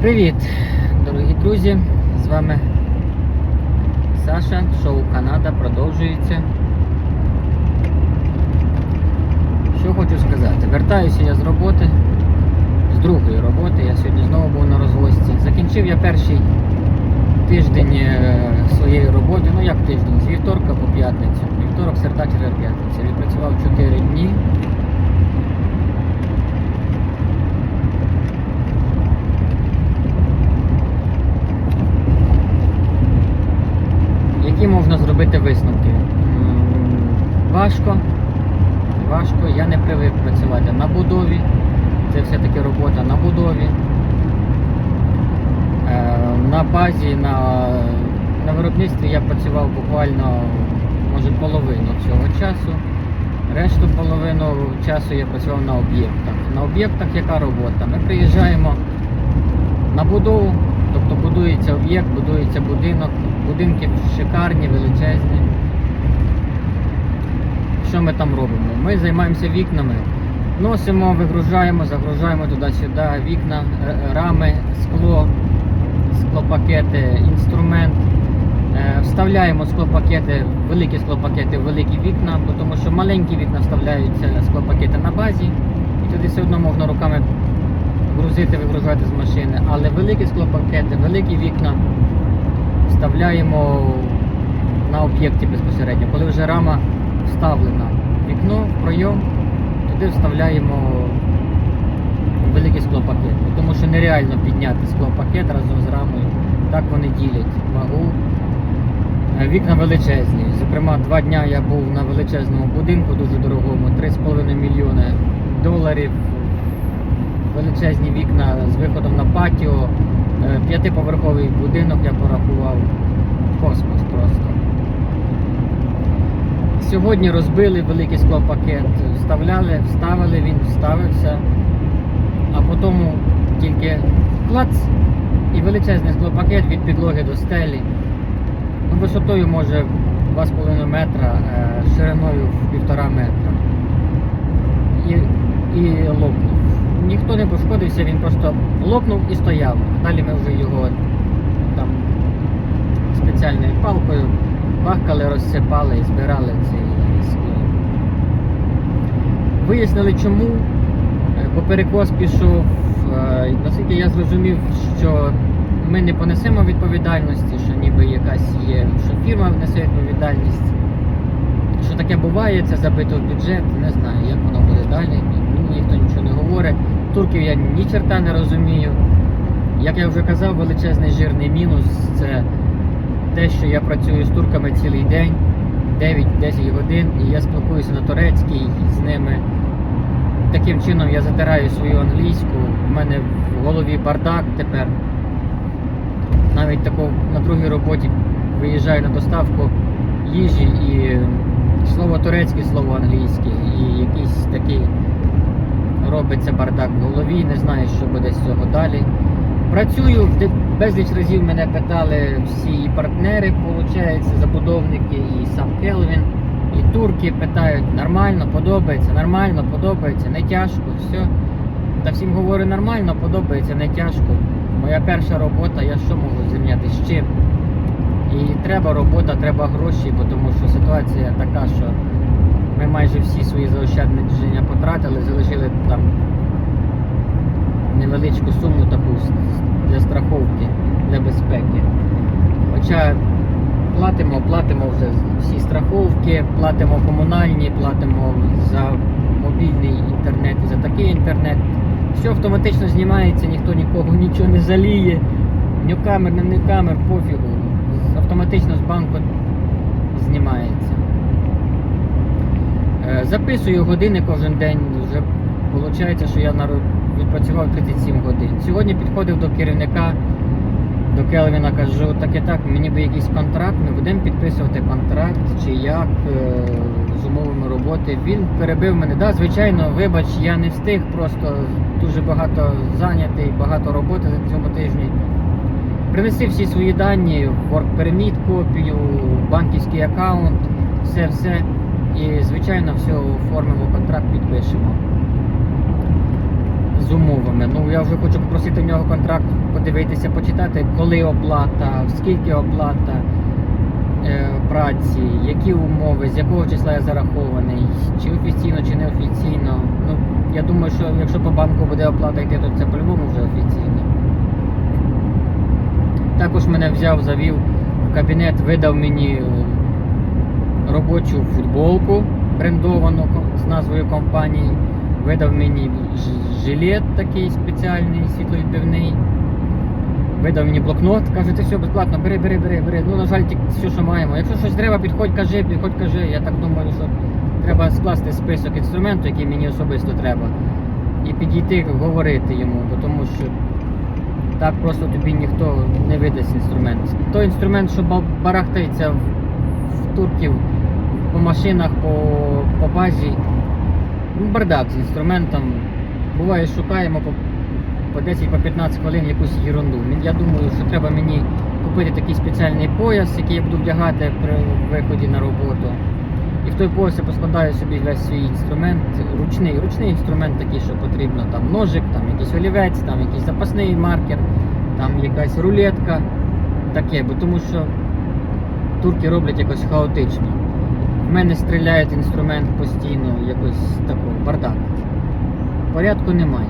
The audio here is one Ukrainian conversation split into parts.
Привіт, дорогі друзі! З вами Саша, шоу Канада продовжується. Що хочу сказати? Вертаюся я з роботи, з другої роботи. Я сьогодні знову був на розвозці. Закінчив я перший тиждень е, своєї роботи. Ну як тиждень? З вівторка по п'ятницю. Вівторок, середа, четвер, п'ятниця. Відпрацював 4 дні. Які можна зробити висновки? Важко. Важко. Я не привик працювати на будові. Це все-таки робота на будові. Е, На базі, на, на виробництві я працював буквально може половину цього часу. Решту половину часу я працював на об'єктах. На об'єктах яка робота? Ми приїжджаємо на будову, тобто будується об'єкт, будується будинок, будинки шикарні, величезні. Що ми там робимо? Ми займаємося вікнами, носимо, вигружаємо, загружаємо туди-сюди вікна, рами, скло, склопакети, інструмент. Е, Вставляємо склопакети, великі склопакети, в великі вікна, тому що маленькі вікна вставляються склопакети на базі, і туди все одно можна руками грузити, вигружати з машини. Але великі склопакети, великі вікна вставляємо на об'єкті безпосередньо. Коли вже рама вставлена в вікно, в пройом, туди вставляємо великий склопакет. Тому що нереально підняти склопакет разом з рамою. Так вони ділять вагу. Е, Вікна величезні. Зокрема, два дня я був на величезному будинку, дуже дорогому, 3,5 мільйони доларів. Величезні вікна з виходом на патіо, Е, п'ятиповерховий будинок я порахував. Космос просто. Сьогодні розбили великий склопакет, вставляли, вставили, він вставився, а потім тільки клац і величезний склопакет від підлоги до стелі. Ну, висотою може 2,5 метра, е, шириною в 1,5 метра. І, і лопнув. Ніхто не пошкодився, він просто лопнув і стояв. Далі ми вже його там спеціальною палкою бахкали, розсипали і збирали цей скло. Вияснили чому, е, бо перекос пішов. е, Наскільки я зрозумів, що ми не понесемо відповідальності, що ніби якась є, що фірма несе відповідальність. Що таке буває, це забито в бюджет, не знаю, як воно буде далі. Мені ніхто нічого не говорить. Турків я ні черта не розумію. Як я вже казав, величезний жирний мінус це те, що я працюю з турками цілий день, 9-10 годин, і я спілкуюся на турецькій з ними. Таким чином я затираю свою англійську. У мене в голові бардак тепер. Навіть тако на другій роботі виїжджаю на доставку їжі і слово турецьке, слово англійське, і якийсь такий робиться бардак в голові, не знаю, що буде з цього далі. Працюю, безліч разів мене питали всі партнери, виходить, забудовники, і сам Келвін, і турки питають, нормально, подобається, нормально, подобається, не тяжко, все. Та всім говорю, нормально, подобається, не тяжко. Моя перша робота, я що можу зрівняти з чим? І треба робота, треба гроші, тому що ситуація така, що ми майже всі свої заощадження потратили, залишили там невеличку суму таку для страховки, для безпеки. Хоча платимо, платимо вже всі страховки, платимо комунальні, платимо за мобільний інтернет за такий інтернет. Все автоматично знімається, ніхто нікого нічого не жаліє. Ні камер, не камер, пофігу. Автоматично з банку знімається. Е, Записую години кожен день. Вже виходить, що я відпрацював 37 годин. Сьогодні підходив до керівника, до Келвіна, кажу, так і так, мені би якийсь контракт, ми будемо підписувати контракт чи як е, з умовами роботи. Він перебив мене. Да, звичайно, вибач, я не встиг, просто дуже багато зайнятий, багато роботи на цьому тижні. Принеси всі свої дані, permit, копію, банківський аккаунт, все-все. І, звичайно, все оформимо контракт, підпишемо. з умовами. Ну я вже хочу попросити в нього контракт, подивитися, почитати, коли оплата, скільки оплата е, праці, які умови, з якого числа я зарахований, чи офіційно, чи не офіційно. Ну, я думаю, що якщо по банку буде оплата йти, то це по-любому вже офіційно. Також мене взяв, завів в кабінет, видав мені робочу футболку брендовану з назвою компанії. Видав мені жилет такий спеціальний, світловідбивний. Видав мені блокнот, каже, ти все безплатно, бери, бери, бери, бери. Ну, на жаль, тільки все, що маємо. Якщо щось треба, підходь, кажи, підходь, кажи. Я так думаю, що треба скласти список інструменту, який мені особисто треба. І підійти, говорити йому, тому що так просто тобі ніхто не видасть інструмент. Той інструмент, що ба- барахтається в турків по машинах, по, по базі, ну, бардак з інструментом. Буває, шукаємо по, по 10-15 хвилин якусь ерунду. Я думаю, що треба мені купити такий спеціальний пояс, який я буду вдягати при виході на роботу. І в той пояс я поскладаю собі весь свій інструмент, ручний, ручний інструмент такий, що потрібно. Там ножик, там якийсь олівець, там якийсь запасний маркер, там якась рулетка. Таке, бо тому що турки роблять якось хаотично. В мене стріляє інструмент постійно, якось такого, бардак. Порядку немає.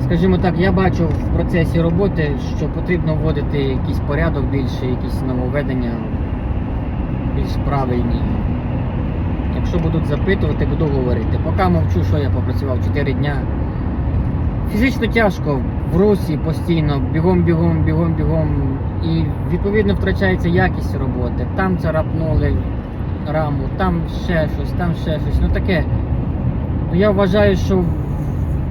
Скажімо так, я бачу в процесі роботи, що потрібно вводити якийсь порядок більше, якісь нововведення більш правильні. Якщо будуть запитувати, буду говорити. Поки мовчу, що я попрацював 4 дня. Фізично тяжко в русі постійно, бігом, бігом, бігом, бігом. І відповідно втрачається якість роботи. Там царапнули раму, там ще щось, там ще щось. Ну таке. Ну, я вважаю, що в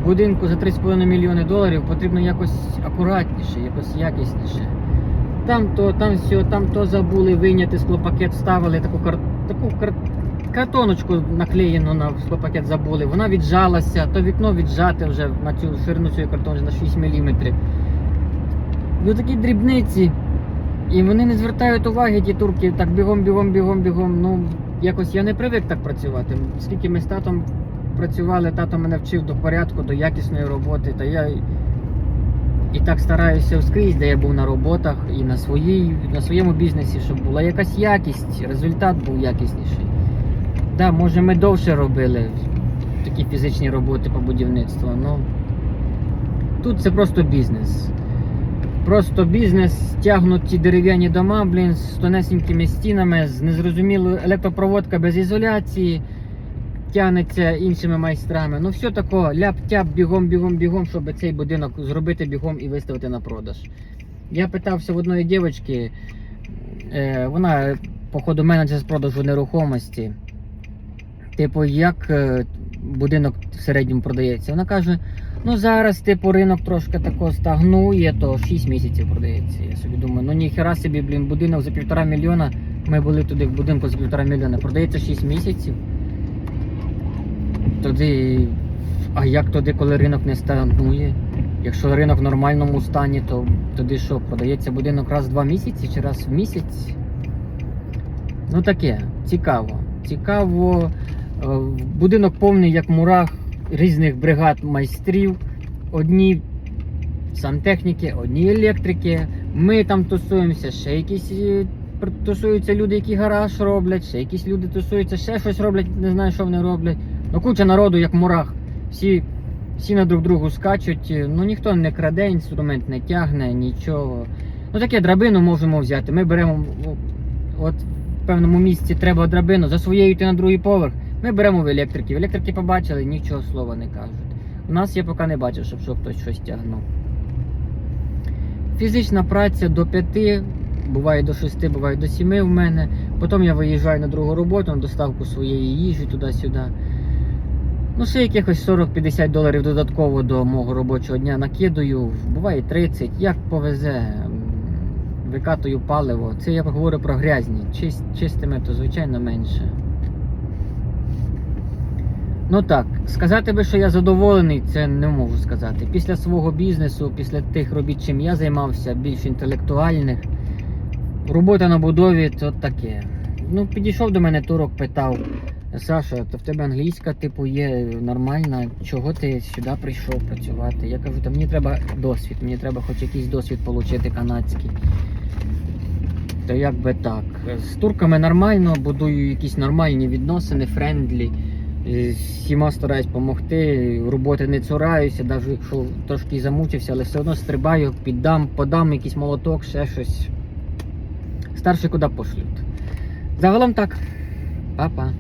будинку за 3,5 мільйони доларів потрібно якось акуратніше, якось якісніше. Там то, там все, там то забули вийняти склопакет, вставили таку кар... таку кар... картоночку наклеєну на склопакет забули. Вона віджалася, то вікно віджате вже на цю ширину цієї картонки на 6 мм. Ну такі дрібниці. І вони не звертають уваги, ті турки, так бігом, бігом, бігом, бігом. Ну, якось я не привик так працювати. Скільки ми з татом працювали, тато мене вчив до порядку, до якісної роботи. Та я і так стараюся скрізь, де я був на роботах і на, своїй, на своєму бізнесі, щоб була якась якість, результат був якісніший. Да, може ми довше робили такі фізичні роботи по будівництву, але тут це просто бізнес. Просто бізнес, тягнуть ті дерев'яні дома, блін, з тонесенькими стінами, з незрозумілою електропроводка без ізоляції, тягнеться іншими майстрами. Ну все тако, ляп-тяп, бігом, бігом, бігом, щоб цей будинок зробити бігом і виставити на продаж. Я питався в одної дівчинки, е, вона, походу, менеджер з продажу нерухомості. Типу, як е, будинок в середньому продається? Вона каже, ну зараз, типу, ринок трошки тако стагнує, то 6 місяців продається. Я собі думаю, ну ніхера собі, блін, будинок за півтора мільйона. Ми були туди в будинку за півтора мільйона. Продається 6 місяців. Тоді. А як тоді, коли ринок не стагнує? Якщо ринок в нормальному стані, то тоді що, продається будинок раз в два місяці чи раз в місяць? Ну таке, цікаво. Цікаво. Е, Будинок повний як мурах різних бригад майстрів. Одні сантехніки, одні електрики. Ми там тусуємося, ще якісь е, тусуються люди, які гараж роблять, ще якісь люди тусуються, ще щось роблять, не знаю, що вони роблять. Ну куча народу, як мурах. Всі, всі на друг другу скачуть. е, Ну ніхто не краде, інструмент не тягне, нічого. Ну таке драбину можемо взяти. Ми беремо от в певному місці треба драбину, за своєю йти на другий поверх. Ми беремо в електриків. Електрики побачили, нічого слова не кажуть. У нас я поки не бачив, щоб, щоб хтось щось тягнув. Фізична праця до 5, буває до 6, буває до 7 в мене. Потім я виїжджаю на другу роботу, на доставку своєї їжі туди-сюди. Ну, ще якихось 40-50 доларів додатково до мого робочого дня накидаю. Буває 30, як повезе. Викатую паливо. Це я говорю про грязні. Чист, чистими, то звичайно менше. Ну так, сказати би, що я задоволений, це не можу сказати. Після свого бізнесу, після тих робіт, чим я займався, більш інтелектуальних, робота на будові то таке. Ну, підійшов до мене турок, питав, Саша, то в тебе англійська, типу, є нормальна. Чого ти сюди прийшов працювати? Я кажу, та мені треба досвід, мені треба хоч якийсь досвід отримати канадський. То як би так. З турками нормально, будую якісь нормальні відносини, френдлі. Е, Всіма стараюсь допомогти, роботи не цураюся, навіть якщо трошки замучився, але все одно стрибаю, піддам, подам якийсь молоток, ще щось. Старший куди пошлють. Загалом так. Па-па.